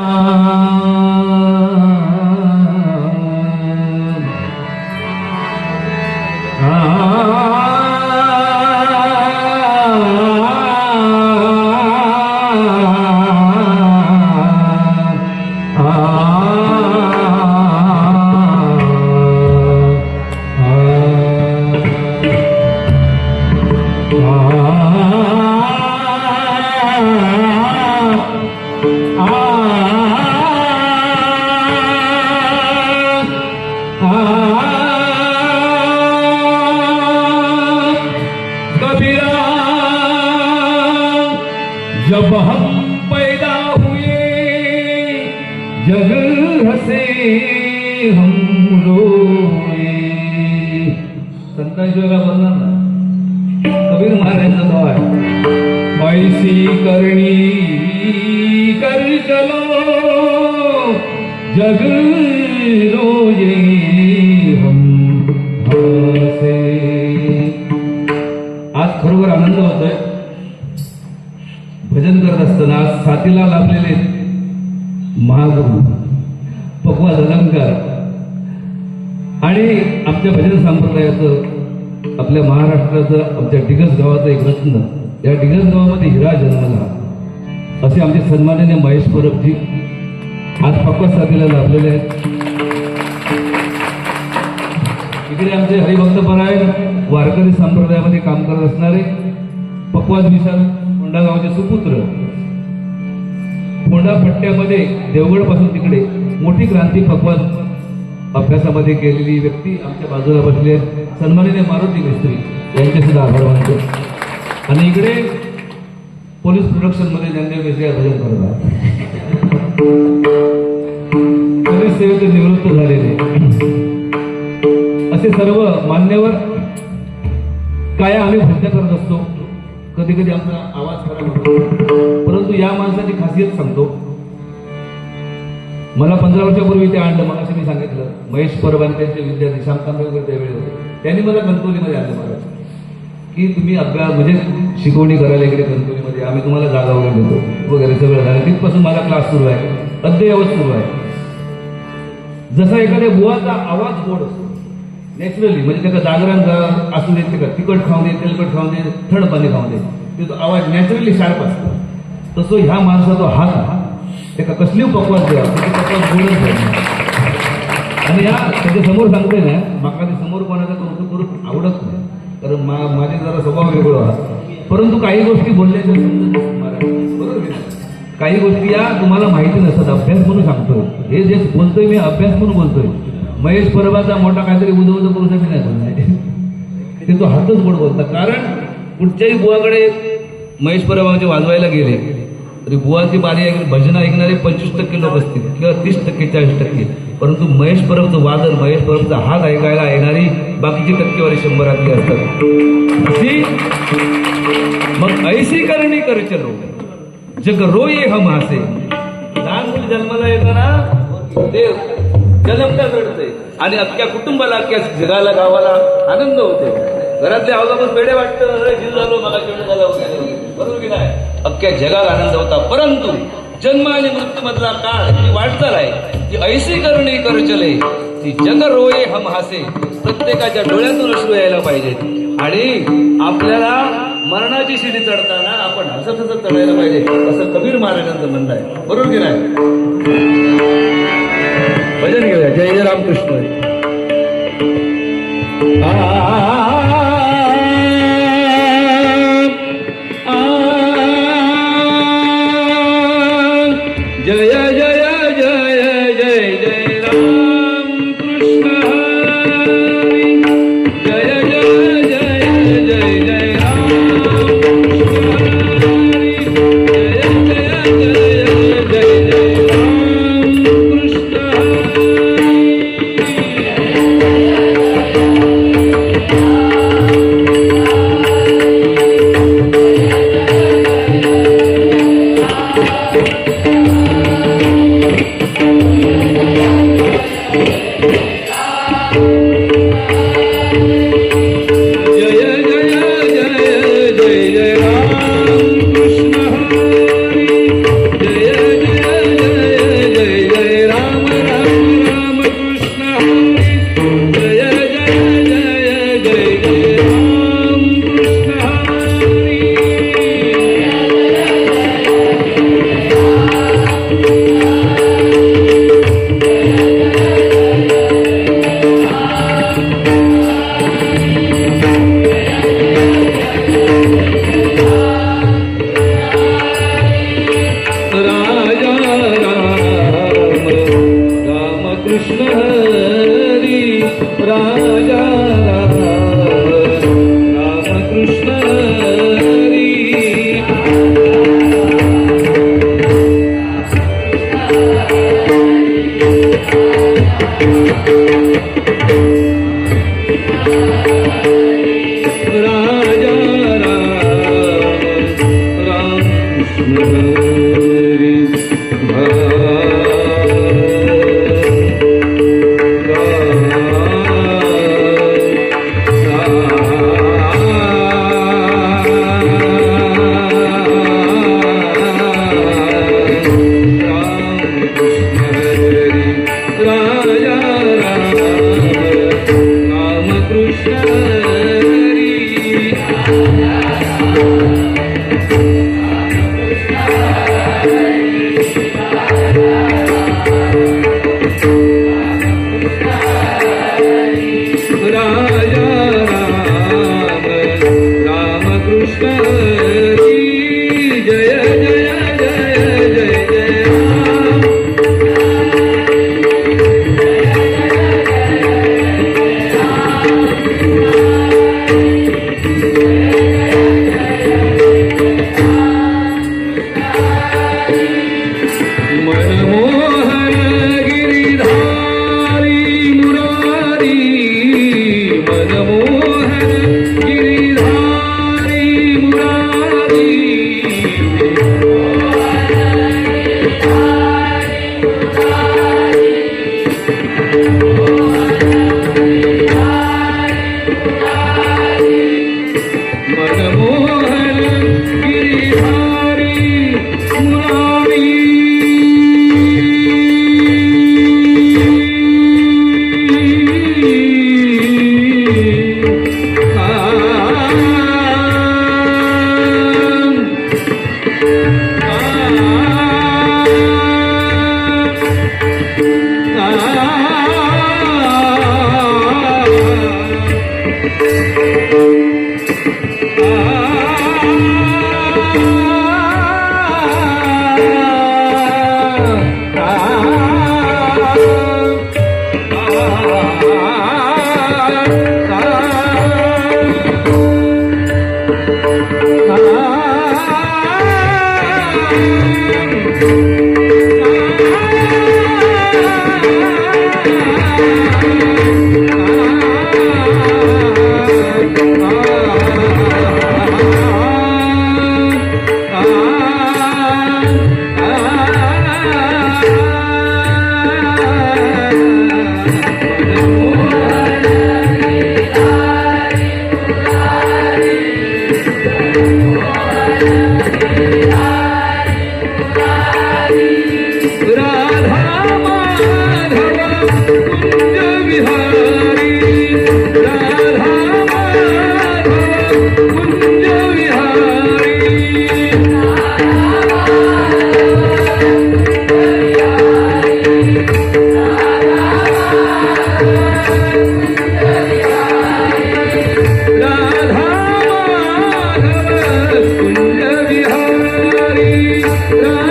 कबीरा जब हम पैदा हुए जग हसे हम रोए संतांशिवाला बोलणार ना कबीर महाराजांचा भाव आहे. ऐसी करणी कर चलो जग रोजे लाभलेले महागुरु पक्वाज अलंकार. आणि आमच्या भजन संप्रदायाचं आपल्या महाराष्ट्राचं आमच्या डिगस गावाचं एक रत्न या डिगस गावामध्ये हिरा जन्माला. असे आमचे सन्माननीय महेश परबजी आज पक्वा साथीला लाभलेले आहेत. इकडे आमचे हरिभक्त परायण वारकरी संप्रदायामध्ये काम करत असणारे पक्वाद विशाल फोंडा गावाचे सुपुत्र फोंडा पट्ट्यामध्ये देवगडपासून तिकडे मोठी क्रांती पक्वाद अभ्यासामध्ये केलेली व्यक्ती आमच्या बाजूला बसली आहे सन्मानिने मारुती मिस्त्री यांचे सुद्धा आभार मानतो. आणि इकडे पोलीस प्रोडक्शनमध्ये ज्ञानदेव मिश्री भजन करत पोलीस सेवेचे निवृत्त झालेले. असे सर्व मान्यवर काय आम्ही भजन करत असतो. कधी कधी आमचा आवाज खराब होतो. परंतु या माणसाची खासियत सांगतो. मला पंधरा वर्षापूर्वी ते आणलं मला मी सांगितलं महेश परबान त्यांचे विद्यार्थी श्यामकांत वगैरे त्यावेळी. होते त्यांनी मला कणकवलीमध्ये आणलं महाराज. की तुम्ही अभ्यास म्हणजे शिकवणी करायला इकडे कणकवलीमध्ये आम्ही तुम्हाला जागा वगैरे देतो वगैरे सगळं झालं. तिथपासून माझा क्लास सुरू आहे. अद्ययावत सुरू आहे. जसा एखाद्या बुवाचा आवाज गोड असतो. नॅचरली म्हणजे त्याचा जागरण असू दे ते का तिखट खाऊ दे तेलकट खाऊ दे थंड पाणी खाऊ दे ते आवाज नॅचरली शार्प असतो. तसं ह्या माणसाचा हात हा त्याका कसली पकवास द्या पकवास गोडच आहे? आणि या त्याच्यासमोर सांगते ना माका ते समोर कोणाचं कौतुक करून आवडत नाही. कारण मा माझे जरा स्वभाव वेगळा हा परंतु काही गोष्टी बोलल्याच्या समजत बरोबर काही गोष्टी या तुम्हाला माहिती नसतात. अभ्यास म्हणून सांगतोय. हे जे बोलतोय मी अभ्यास म्हणून बोलतोय. महेश परबाचा मोठा काहीतरी उद उद करू शकत नाही बोलणार. ते तो हातच गोड बोलता कारण कुठच्याही बुवाकडे महेश परबाचे वाजवायला गेले तरी बुवाची बारी ऐक भजन ऐकणारे पंचवीस टक्के लोक असतील किंवा तीस टक्के चाळीस टक्के. परंतु महेश परबचं वादन महेश परबचा हात ऐकायला येणारी बाकीची टक्केवारी शंभरातली असतात. अशी मग ऐशी करणी कर चलो जग रोये हम हासे. लहान मुली जन्माला येताना ते जन्मताच रडते आणि अख्ख्या कुटुंबाला अख्ख्या जगाला गावाला आनंद होतो घरातले आवाजापासून वेडे वाटतं अरे जीव झालो मला जेवण झाला बरोबर की नाही? अख्ख्या जगाला आनंद होता. परंतु जन्म आणि मृत्यू मधला काळ जी वाटचाल आहे ती ऐशी करणी कर चले ती जग रोये हम हसे. प्रत्येकाच्या डोळ्यातून अश्रू यायला पाहिजेत. आणि आपल्याला मरणाची शिडी चढताना आपण हसत हसत चढायला पाहिजे असं कबीर महाराजांचं म्हणणं आहे. बरोबर की नाही? Ramakrishna day, day. Bhagavata Yeah.